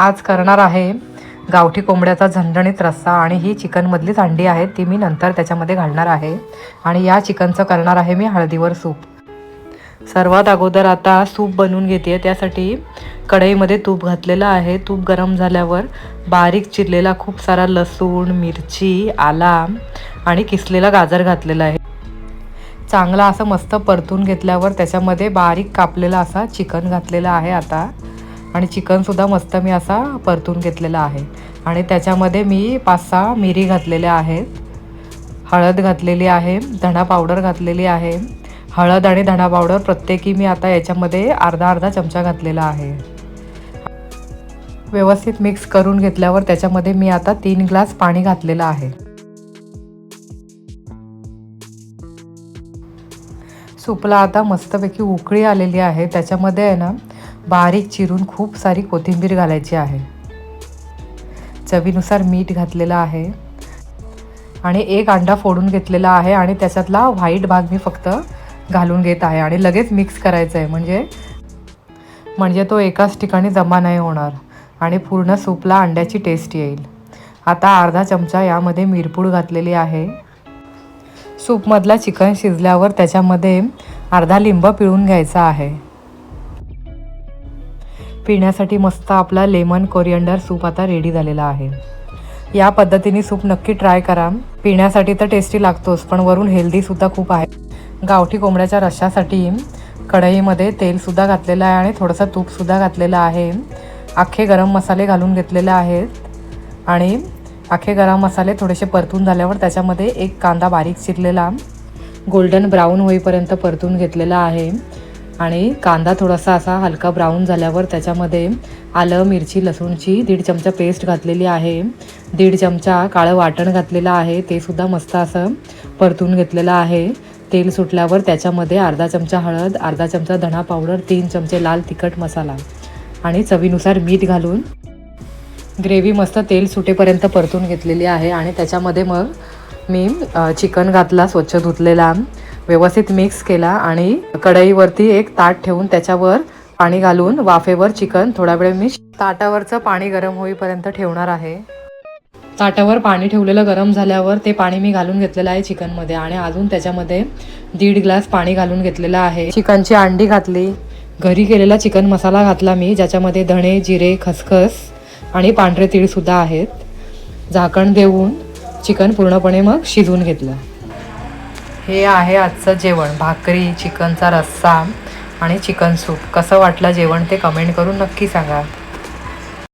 आज करणार आहे गावठी कोंबड्याचा झणझणीत रस्सा आणि ही चिकनमधलीच अंडी आहेत ती मी नंतर त्याच्यामध्ये घालणार आहे. आणि या चिकनचं करणार आहे मी हळदीवर सूप. सर्वात अगोदर आता सूप बनवून घेते. त्यासाठी कढईमध्ये तूप घातलेलं आहे. तूप गरम झाल्यावर बारीक चिरलेला खूप सारा लसूण मिरची आला आणि किसलेला गाजर घातलेला आहे. चांगला असं मस्त परतून घेतल्यावर त्याच्यामध्ये बारीक कापलेला असा चिकन घातलेला आहे आता. आणि चिकनसुद्धा मस्त मी असा परतून घेतलेला आहे. आणि त्याच्यामध्ये मी पाच सहा मिरी घातलेल्या आहेत. हळद घातलेली आहे धणा पावडर घातलेली आहे. हळद आणि धणा पावडर प्रत्येकी मी आता याच्यामध्ये अर्धा अर्धा चमचा घातलेला आहे. व्यवस्थित मिक्स करून घेतल्यावर त्याच्यामध्ये मी आता तीन ग्लास पाणी घातलेलं आहे. सूपला आता मस्तपैकी उकळी आलेली आहे. त्याच्यामध्ये आहे ना बारीक चिरून खूप सारी कोथिंबीर घालायची आहे. चवीनुसार मीठ घातलेलं आहे. आणि एक अंडा फोडून घेतलेला आहे आणि त्याच्यातला व्हाईट भाग मी फक्त घालून घेत आहे. आणि लगेच मिक्स करायचं आहे. म्हणजे म्हणजे तो एकाच ठिकाणी जमा नाही होणार. आणि पूर्ण सूपला अंड्याची टेस्ट येईल. आता अर्धा चमचा यामध्ये मिरपूड घातलेली आहे. सूपमधला चिकन शिजल्यावर त्याच्यामध्ये अर्धा लिंब पिळून घ्यायचा आहे. पिण्यासाठी मस्त आपला लेमन कोरिअंडर सूप आता रेडी झालेला आहे. या पद्धतीने सूप नक्की ट्राय करा. पिण्यासाठी तर टेस्टी लागतोच पण वरून हेल्दीसुद्धा खूप आहे. गावठी कोंबड्याच्या रशासाठी कढईमध्ये तेलसुद्धा घातलेलं आहे आणि थोडंसं तूपसुद्धा घातलेलं आहे. अख्खे गरम मसाले घालून घेतलेले आहेत. आणि अख्खे गरम मसाले थोडेसे परतून झाल्यावर त्याच्यामध्ये एक कांदा बारीक चिरलेला गोल्डन ब्राऊन होईपर्यंत परतून घेतलेला आहे. आणि कांदा थोडासा असा हलका ब्राऊन झाल्यावर त्याच्यामध्ये आलं मिरची लसूणची दीड चमचा पेस्ट घातलेली आहे. दीड चमचा काळं वाटण घातलेलं आहे. ते सुद्धा मस्त असं परतून घेतलेलं आहे. तेल सुटल्यावर त्याच्यामध्ये अर्धा चमचा हळद अर्धा चमचा धणा पावडर तीन चमचे लाल तिखट मसाला आणि चवीनुसार मीठ घालून ग्रेव्ही मस्त तेल सुटेपर्यंत परतून घेतलेली आहे आणि त्याच्यामध्ये मग मी चिकन घातला स्वच्छ धुतलेला व्यवस्थित मिक्स केला आणि कढईवरती एक ताट ठेवून त्याच्यावर पाणी घालून वाफेवर चिकन थोडा वेळ मी ताटावरचं पाणी गरम होईपर्यंत ठेवणार आहे. ताटावर पाणी ठेवलेलं गरम झाल्यावर ते पाणी मी घालून घेतलेलं आहे चिकनमध्ये आणि अजून त्याच्यामध्ये दीड ग्लास पाणी घालून घेतलेलं आहे. चिकनची अंडी घातली. घरी केलेला चिकन मसाला घातला मी ज्याच्यामध्ये धणे जिरे खसखस आणि पांढरे तीळसुद्धा आहेत. झाकण देऊन चिकन पूर्णपणे मग शिजवून घेतलं. हे आहे आजचं जेवण. भाकरी चिकनचा रस्सा आणि चिकन सूप. कसं वाटलं जेवण ते कमेंट करून नक्की सांगा.